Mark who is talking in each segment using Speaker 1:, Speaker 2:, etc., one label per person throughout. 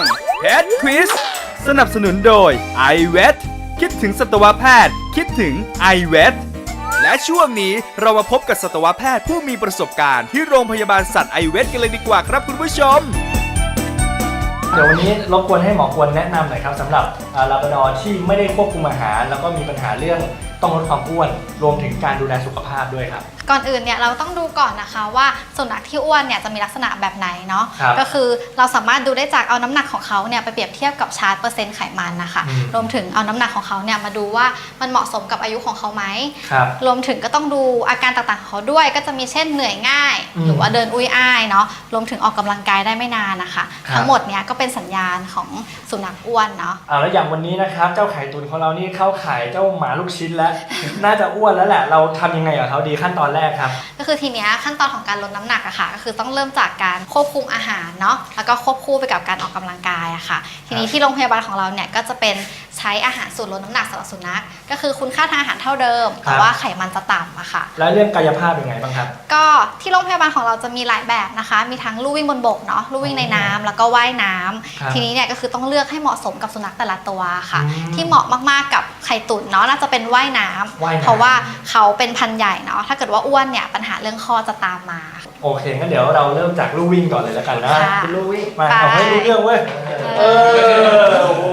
Speaker 1: งแพทควิสสนับสนุนโดย i w e t คิดถึงสัตวแพทย์ คิดถึง i w e t และช่วงนี้เรามาพบกับสัตวแพทย์ผู้มีประสบการณ์ที่โรงพยาบาลสัตว์ไอเวทกันเลยดีกว่าครับคุณผู้ชม
Speaker 2: เดี๋ยววันนี้รบกวนให้หมอควรแนะนำหน่อยครับสำหรับลาบราดอที่ไม่ได้ควบคุมอาหาร แล้วก็มีปัญหาเรื่องต้องลดความอ้วน รวมถึงการดูแลสุขภาพด้วยครับ
Speaker 3: ก่อนอื่นเนี่ยเราต้องดูก่อนนะคะว่าสุนัขที่อ้วนเนี่ยจะมีลักษณะแบบไหนเนาะ
Speaker 2: ครับ
Speaker 3: ก็คือเราสามารถดูได้จากเอาน้ำหนักของเขาเนี่ยไปเปรียบเทียบกับชาร์ตเปอร์เซ็นต์ไขมันนะคะ
Speaker 2: อืม
Speaker 3: รวมถึงเอาน้ำหนักของเขาเนี่ยมาดูว่ามันเหมาะสมกับอายุของเขาไหม
Speaker 2: ครับ
Speaker 3: รวมถึงก็ต้องดูอาการต่างๆของเขาด้วย ก็จะมีเช่นเหนื่อยง่าย
Speaker 2: อืม
Speaker 3: หรือว่าเดินอุ้ยอ้ายเนาะรวมถึงออกกำลังกายได้ไม่นานนะคะ
Speaker 2: ครับ
Speaker 3: ทั้งหมดเนี่ยก็เป็นสัญญาณของสุนัขอ้วนเนาะ
Speaker 2: อ่าแล้วอย่างวันนี้นะครับเจ้าไข่ตุนของเรานี่เข้าขายเจ้าหมาลูกชิ้นแล้ว น่าจะอ้วนแล้วแหละ เราทำยังไงกับเขาดีขั้นตอนแรกครับ
Speaker 3: ก็คือทีเนี้ยขั้นตอนของการลดน้ำหนักอะค่ะ ก็คือต้องเริ่มจากการควบคุมอาหารเนาะแล้วก็ควบคู่ไปกับการออกกำลังกายอะค่ะ ทีนี้ที่โรงพยาบาลของเราเนี่ยก็จะเป็น ใช้อาหารสูตรลดน้ำหนักสำหรับสุนัขก็คือคุณค่าทางอาหารเท่าเดิม แต่ว่าไขมันจะต่ำอะค่ะ
Speaker 2: แล้วเรื่องกายภาพยังไงบ้างครับ
Speaker 3: ก็ที่โรงพยาบาลของเราจะมีหลายแบบนะคะ มีทั้งลู่วิ่งบนบกเนาะลู่วิ่งในน้ำแล้วก็ว่ายน้ำ
Speaker 2: ครับ
Speaker 3: ทีนี้เนี่ยก็คือต้องเลือกให้เหมาะสมกับสุนัขแต่ละตัวค่ะ
Speaker 2: อืม
Speaker 3: ที่เหมาะมากๆกับไข่ตุ๋นเนาะน่าจะเป็นว่ายน้ำ
Speaker 2: ว่ายน้ำ
Speaker 3: เพราะว่าเขาเป็นพันธุ์ใหญ่เนาะถ้าเกิดว่าอ้วนเนี่ยปัญหาเรื่องข้อจะตามมา
Speaker 2: โอเคงั้นเดี๋ยวเราเริ่มจากลู่วิ่งก่อนเลยแล้วกันนะ
Speaker 3: ค่ะ
Speaker 2: คุณลู่วิ่งมา
Speaker 3: ไป
Speaker 2: เอาให้รู้เรื่องเว้ยเออโอ้โห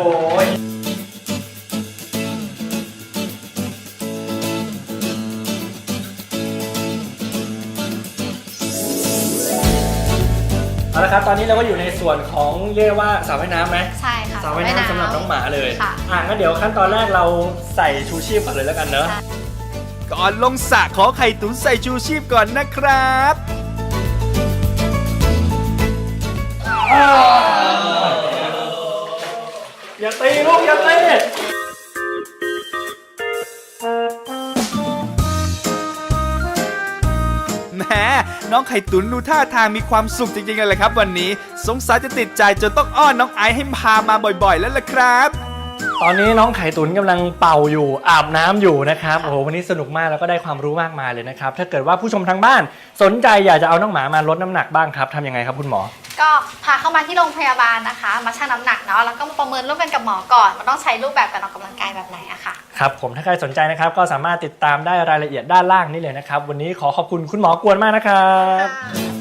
Speaker 2: เอาละครับตอนนี้เราก็อยู่ในส่วนของเรียกว่าสระว่ายน้ำไหม
Speaker 3: ใช่ค่ะ
Speaker 2: สระว่ายน้ำสำหรับน้องหมาเลย
Speaker 3: ค่ะ
Speaker 2: อะงั้นเดี๋ยวขั้นตอนแรกเราใส่ชูชีพก่อนเลยแล้วกันเนอะ
Speaker 3: ค่ะ
Speaker 1: ก่อนลงสระขอไข่ตุ๋นใส่ชูชีพก่อนนะครับ
Speaker 2: อย่าตีลูกอย่าตี
Speaker 1: น้องไข่ตุ๋นดูท่าทางมีความสุขจริงๆเลยครับ วันนี้ สงสัยจะติดใจจนต้องอ้อนน้องไอซ์ให้พามาบ่อย ๆ แล้วล่ะครับ
Speaker 2: ตอนนี้น้องไข่ตุ๋นกำลังเป่าอยู่อาบน้ำอยู่นะครับโอ้โหวันนี้สนุกมากแล้วก็ได้ความรู้มากมายเลยนะครับถ้าเกิดว่าผู้ชมทางบ้านสนใจอยากจะเอาน้องหมามาลดน้ำหนักบ้างครับทำยังไงครับคุณหมอ
Speaker 3: ก็พาเข้ามาที่โรงพยาบาลนะคะ มาชั่งน้ำหนักเนาะแล้วก็มาประเมินร่วมกันกับหมอก่อนมันต้องใช้รูปแบบการออกกำลังกายแบบไหนอะค่ะ
Speaker 2: ครับผมถ้าใครสนใจนะครับก็สามารถติดตามได้รายละเอียดด้านล่างนี่เลยนะครับวันนี้ขอขอบคุณคุณหมอกวนมากนะครับ
Speaker 3: ค่ะ